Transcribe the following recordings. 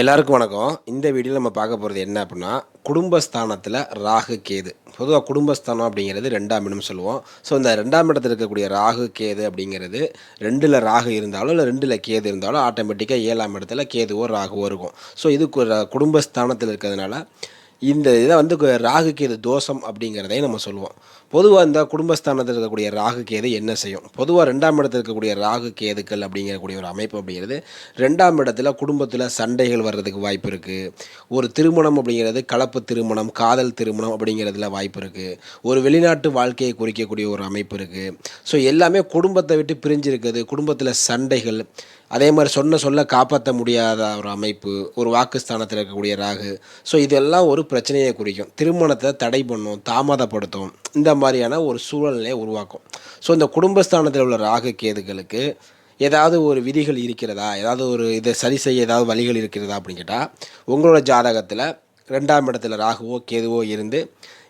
எல்லாருக்கும் வணக்கம். இந்த வீடியோவில் நம்ம பார்க்க போகிறது என்ன அப்படின்னா குடும்பஸ்தானத்தில் ராகு கேது. பொதுவாக குடும்பஸ்தானம் அப்படிங்கிறது ரெண்டாம் இடம் சொல்லுவோம். ஸோ இந்த ரெண்டாம் இடத்துல இருக்கக்கூடிய ராகு கேது அப்படிங்கிறது ரெண்டில் ராகு இருந்தாலும் இல்லை ரெண்டில் கேது இருந்தாலும் ஆட்டோமேட்டிக்காக ஏழாம் இடத்துல கேதுவோ ராகுவோ இருக்கும். ஸோ இது குடும்பஸ்தானத்தில் இருக்கிறதுனால இந்த இதை வந்து ராகு கேது தோஷம் அப்படிங்கிறதையும் நம்ம சொல்லுவோம். பொதுவாக இந்த குடும்பஸ்தானத்தில் இருக்கக்கூடிய ராகு கேது என்ன செய்யும்? பொதுவாக ரெண்டாம் இடத்தில் இருக்கக்கூடிய ராகு கேதுக்கள் அப்படிங்கக்கூடிய ஒரு அமைப்பு அப்படிங்கிறது ரெண்டாம் இடத்துல குடும்பத்தில் சண்டைகள் வர்றதுக்கு வாய்ப்பு இருக்குது ஒரு திருமணம் அப்படிங்கிறது கலப்பு திருமணம் காதல் திருமணம் அப்படிங்கிறதுல வாய்ப்பு இருக்குது ஒரு வெளிநாட்டு வாழ்க்கையை குறிக்கக்கூடிய ஒரு அமைப்பு இருக்குது ஸோ எல்லாமே குடும்பத்தை விட்டு பிரிஞ்சிருக்குது. குடும்பத்தில் சண்டைகள் அதே மாதிரி சொன்ன சொல்ல காப்பாற்ற முடியாத ஒரு அமைப்பு ஒரு வாக்குஸ்தானத்தில் இருக்கக்கூடிய ராகு. ஸோ இதெல்லாம் ஒரு பிரச்சனையை குறிக்கும். திருமணத்தை தடை பண்ணும் தாமதப்படுத்தும். இந்த மாதிரியான ஒரு சூழ்நிலையை உருவாக்கும். ஸோ இந்த குடும்பஸ்தானத்தில் உள்ள ராகு கேதுகளுக்கு ஏதாவது ஒரு விதிகள் இருக்கிறதா? ஏதாவது ஒரு இதை சரி செய்ய ஏதாவது வழிகள் இருக்கிறதா அப்படின்னு கேட்டால் உங்களோட ஜாதகத்தில் ரெண்டாம் இடத்துல ராகுவோ கேதுவோ இருந்து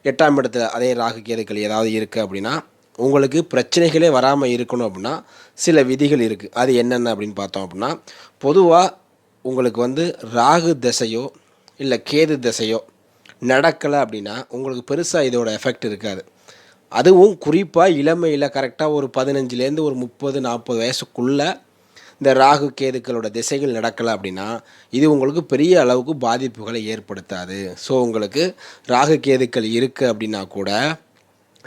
எட்டாம் இடத்துல அதே ராகு கேதுக்கள் ஏதாவது இருக்குது அப்படின்னா உங்களுக்கு பிரச்சனைகளே வராமல் இருக்கணும் அப்படின்னா சில விதிகள் இருக்குது அது என்னென்ன அப்படின்னு பார்த்தோம் அப்படின்னா பொதுவாக உங்களுக்கு வந்து ராகு திசையோ இல்லை கேது திசையோ நடக்கலை அப்படின்னா உங்களுக்கு பெருசாக இதோட எஃபெக்ட் இருக்காது. அதுவும் குறிப்பாக இளமையில் கரெக்டாக ஒரு பதினஞ்சுலேருந்து ஒரு முப்பது நாற்பது வயசுக்குள்ளே இந்த ராகு கேதுக்களோட திசைகள் நடக்கலை அப்படின்னா இது உங்களுக்கு பெரிய அளவுக்கு பாதிப்புகளை ஏற்படுத்தாது. ஸோ உங்களுக்கு ராகு கேதுக்கள் இருக்குது அப்படின்னா கூட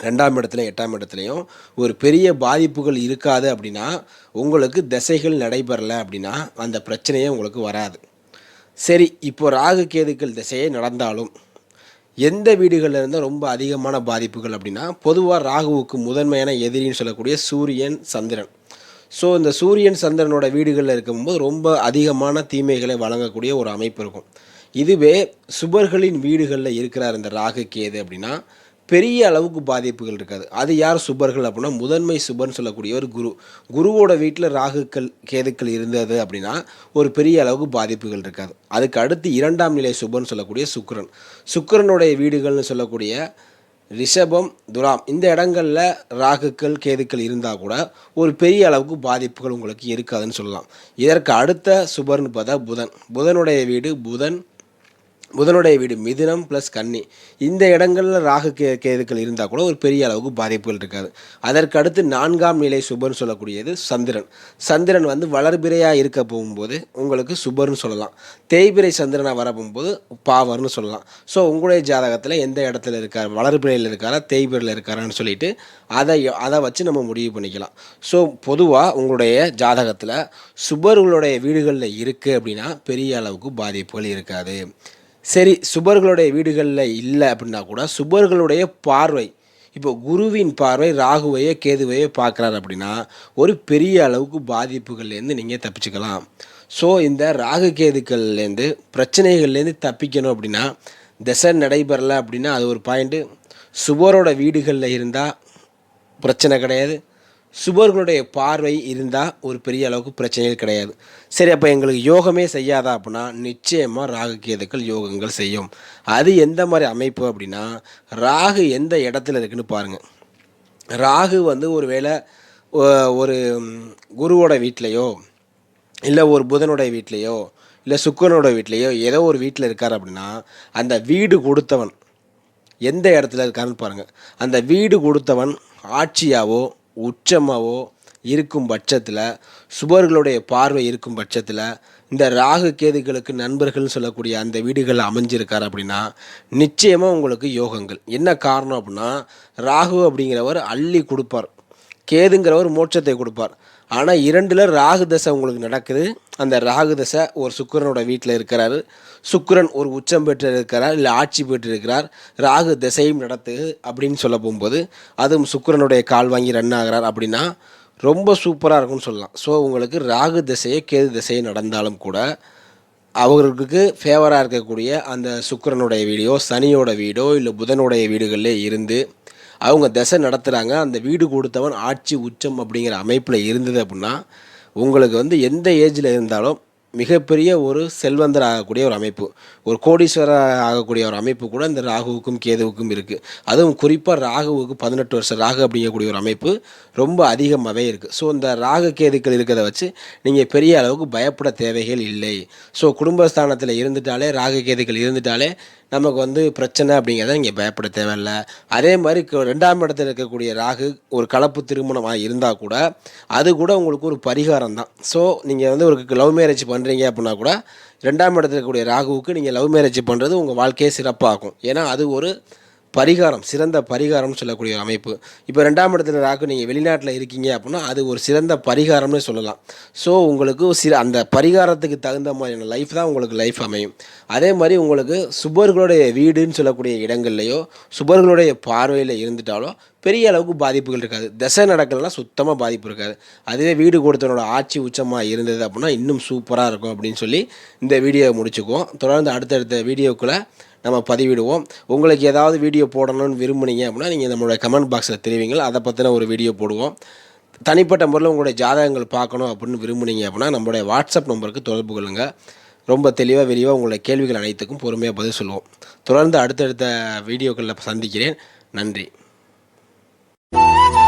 ரெண்டாம் இடத்துல எட்டாம் இடத்துலையும் ஒரு பெரிய பாதிப்புகள் இருக்காது அப்படின்னா உங்களுக்கு திசைகள் நடைபெறலை அப்படின்னா அந்த பிரச்சனையே உங்களுக்கு வராது. சரி இப்போ ராகு கேதுக்கள் திசையே நடந்தாலும் எந்த வீடுகளில் இருந்தால் ரொம்ப அதிகமான பாதிப்புகள் அப்படின்னா பொதுவாக ராகுவுக்கு முதன்மையான எதிரின்னு சொல்லக்கூடிய சூரியன் சந்திரன். ஸோ இந்த சூரியன் சந்திரனோட வீடுகளில் இருக்கும்போது ரொம்ப அதிகமான தீமைகளை வழங்கக்கூடிய ஒரு அமைப்பு இருக்கும். இதுவே சுபர்களின் வீடுகளில் இருக்கிறார் இந்த ராகு கேது அப்படின்னா பெரிய அளவுக்கு பாதிப்புகள் இருக்காது. அது யார் சுபர்கள் அப்படின்னா முதன்மை சுபர்னு சொல்லக்கூடிய ஒரு குரு. குருவோட வீட்டில் ராகுக்கள் கேதுக்கள் இருந்தது அப்படின்னா ஒரு பெரிய அளவுக்கு பாதிப்புகள் இருக்காது. அதுக்கு அடுத்து இரண்டாம் நிலை சுபர்னு சொல்லக்கூடிய சுக்கரன். சுக்கிரனுடைய வீடுகள்னு சொல்லக்கூடிய ரிஷபம் துலாம் இந்த இடங்களில் ராகுக்கள் கேதுக்கள் இருந்தால் கூட ஒரு பெரிய அளவுக்கு பாதிப்புகள் உங்களுக்கு இருக்காதுன்னு சொல்லலாம். இதற்கு அடுத்த சுபர்னு பார்த்தா புதன். புதனுடைய வீடு புதன் புதனுடைய வீடு மிதுனம் ப்ளஸ் கன்னி. இந்த இடங்களில் ராகு கே கேதுக்கள் இருந்தால் கூட ஒரு பெரிய அளவுக்கு பாதிப்புகள் இருக்காது. அதற்கு அடுத்து நான்காம் நிலை சுபர்னு சொல்லக்கூடியது சந்திரன். சந்திரன் வந்து வளர்பிறையாக இருக்க போகும்போது உங்களுக்கு சுபர்னு சொல்லலாம். தேய்பிறை சந்திரனாக வர போகும்போது பாவர்னு சொல்லலாம். ஸோ உங்களுடைய ஜாதகத்தில் எந்த இடத்துல இருக்கார் வளர்பிறையில் இருக்காரா தேய்பிறையில் இருக்காரான்னு சொல்லிட்டு அதை அதை வச்சு நம்ம முடிவு பண்ணிக்கலாம். ஸோ பொதுவாக உங்களுடைய ஜாதகத்தில் சுபர்களுடைய வீடுகளில் இருக்குது அப்படின்னா பெரிய அளவுக்கு பாதிப்புகள் இருக்காது. சரி சுபர்களுடைய வீடுகளில் இல்லை அப்படின்னா கூட சுபர்களுடைய பார்வை. இப்போ குருவின் பார்வை ராகுவையோ கேதுவையோ பார்க்குறாரு அப்படின்னா ஒரு பெரிய அளவுக்கு பாதிப்புகள்லேருந்து நீங்கள் தப்பிச்சுக்கலாம். ஸோ இந்த ராகு கேதுக்கள்லேருந்து பிரச்சனைகள்லேருந்து தப்பிக்கணும் அப்படின்னா திசை நடைபெறலை அப்படின்னா அது ஒரு பாயிண்ட்டு சுபரோட வீடுகளில் இருந்தால் பிரச்சனை கிடையாது. சுபர்களுடைய பார்வை இருந்தால் ஒரு பெரிய அளவுக்கு பிரச்சனைகள் கிடையாது. சரி அப்போ எங்களுக்கு யோகமே செய்யாதா அப்படின்னா நிச்சயமாக ராகு கேதுக்கள் யோகங்கள் செய்யும். அது எந்த மாதிரி அமைப்பு அப்படின்னா ராகு எந்த இடத்துல இருக்குன்னு பாருங்கள் ராகு வந்து ஒரு வேளை ஒரு குருவோட வீட்லேயோ இல்லை ஒரு புதனுடைய வீட்லேயோ இல்லை சுக்கரனோட வீட்லேயோ ஏதோ ஒரு வீட்டில் இருக்கார் அப்படின்னா அந்த வீடு கொடுத்தவன் எந்த இடத்துல இருக்காருன்னு பாருங்கள் அந்த வீடு கொடுத்தவன் ஆட்சியாவோ உச்சமாவோ இருக்கும் பட்சத்தில் சுபர்களுடைய பார்வை இருக்கும் பட்சத்தில் இந்த ராகு கேதுகளுக்கு நண்பர்கள்னு சொல்லக்கூடிய அந்த வீடுகள் அமைஞ்சிருக்கார் அப்படின்னா நிச்சயமாக உங்களுக்கு யோகங்கள். என்ன காரணம் அப்படின்னா ராகு அப்படிங்கிறவர் அள்ளி கொடுப்பார். கேதுங்கிறவர் மோட்சத்தை கொடுப்பார். ஆனால் இரண்டில் ராகு தசை உங்களுக்கு நடக்குது. அந்த ராகு தசை ஒரு சுக்கரனோட வீட்டில் இருக்கிறாரு. சுக்கரன் ஒரு உச்சம் பெற்று இருக்கிறார் இல்லை ஆட்சி பெற்று இருக்கிறார். ராகு திசையும் நடத்துது அப்படின்னு சொல்ல போகும்போது அதுவும் சுக்கரனுடைய கால் வாங்கி ரன் ஆகிறார் அப்படின்னா ரொம்ப சூப்பராக இருக்கும்னு சொல்லலாம். ஸோ உங்களுக்கு ராகு திசையே கேது திசையே நடந்தாலும் கூட அவர்களுக்கு ஃபேவராக இருக்கக்கூடிய அந்த சுக்கரனுடைய வீடியோ சனியோட வீடோ இல்லை புதனுடைய வீடுகளில் இருந்து அவங்க திசை நடத்துகிறாங்க அந்த வீடு கொடுத்தவன் ஆட்சி உச்சம் அப்படிங்கிற அமைப்பில் இருந்தது அப்படின்னா உங்களுக்கு வந்து எந்த ஏஜில் இருந்தாலும் மிகப்பெரிய ஒரு செல்வந்தர் ஆகக்கூடிய ஒரு அமைப்பு. ஒரு கோடீஸ்வரர் ஆகக்கூடிய ஒரு அமைப்பு கூட இந்த ராகுவுக்கும் கேதுவுக்கும் இருக்குது அதுவும் குறிப்பாக ராகுவுக்கு பதினெட்டு வருஷம் ராகு அப்படிங்கக்கூடிய ஒரு அமைப்பு ரொம்ப அதிகமாகவே இருக்குது ஸோ இந்த ராகு கேதுக்கள் இருக்கிறத வச்சு நீங்கள் பெரிய அளவுக்கு பயப்பட தேவைகள் இல்லை. ஸோ குடும்பஸ்தானத்தில் இருந்துட்டாலே ராகு கேதுக்கள் இருந்துட்டாலே நமக்கு வந்து பிரச்சனை அப்படிங்கிறத இங்கே பயப்பட தேவையில்லை. அதே மாதிரி ரெண்டாம் இடத்துல இருக்கக்கூடிய ராகு ஒரு கலப்பு திருமணமாக இருந்தால் கூட அது கூட உங்களுக்கு ஒரு பரிகாரம் தான் ஸோ நீங்கள் வந்து ஒரு லவ் மேரேஜ் பண்ணுறீங்க அப்படின்னா கூட ரெண்டாம் இடத்துல இருக்கக்கூடிய ராகுவுக்கு நீங்கள் லவ் மேரேஜ் பண்ணுறது உங்கள் வாழ்க்கையே சிறப்பாகும். ஏன்னா அது ஒரு பரிகாரம் சிறந்த பரிகாரம்னு சொல்லக்கூடிய ஒரு அமைப்பு. இப்போ ரெண்டாம் இடத்துல ராகு நீங்கள் வெளிநாட்டில் இருக்கீங்க அப்படின்னா அது ஒரு சிறந்த பரிகாரம்னு சொல்லலாம். ஸோ உங்களுக்கு சிற அந்த பரிகாரத்துக்கு தகுந்த மாதிரியான லைஃப் தான் உங்களுக்கு லைஃப் அமையும். அதே மாதிரி உங்களுக்கு சுபர்களுடைய வீடுன்னு சொல்லக்கூடிய இடங்கள்லையோ சுபர்களுடைய பார்வையில் இருந்துட்டாலோ பெரிய அளவுக்கு பாதிப்புகள் இருக்காது. தசை நடக்கலைன்னா சுத்தமாக பாதிப்பு இருக்காது. அதுவே வீடு கொடுத்தனோட ஆட்சி உச்சமாக இருந்தது அப்படின்னா இன்னும் சூப்பராக இருக்கும் அப்படின்னு சொல்லி இந்த வீடியோவை முடிச்சுக்குவோம். தொடர்ந்து அடுத்தடுத்த வீடியோக்குள்ளே நம்ம பதிவிடுவோம். உங்களுக்கு ஏதாவது வீடியோ போடணும்னு விரும்புனீங்க அப்படின்னா நீங்கள் நம்மளோட கமெண்ட் பாக்ஸில் தெரிவிங்கள். அதை பற்றின ஒரு வீடியோ போடுவோம். தனிப்பட்ட முறையில் உங்களுடைய ஜாதகங்கள் பார்க்கணும் அப்படின்னு விரும்புனீங்க அப்படின்னா நம்மளுடைய வாட்ஸ்அப் நம்பருக்கு தொடர்பு கொள்ளுங்கள் ரொம்ப தெளிவாக விரிவாக உங்களுடைய கேள்விகள் அனைத்துக்கும் பொறுமையாக பதில் சொல்லுவோம். தொடர்ந்து அடுத்தடுத்த வீடியோக்களில் சந்திக்கிறேன். நன்றி. Bye.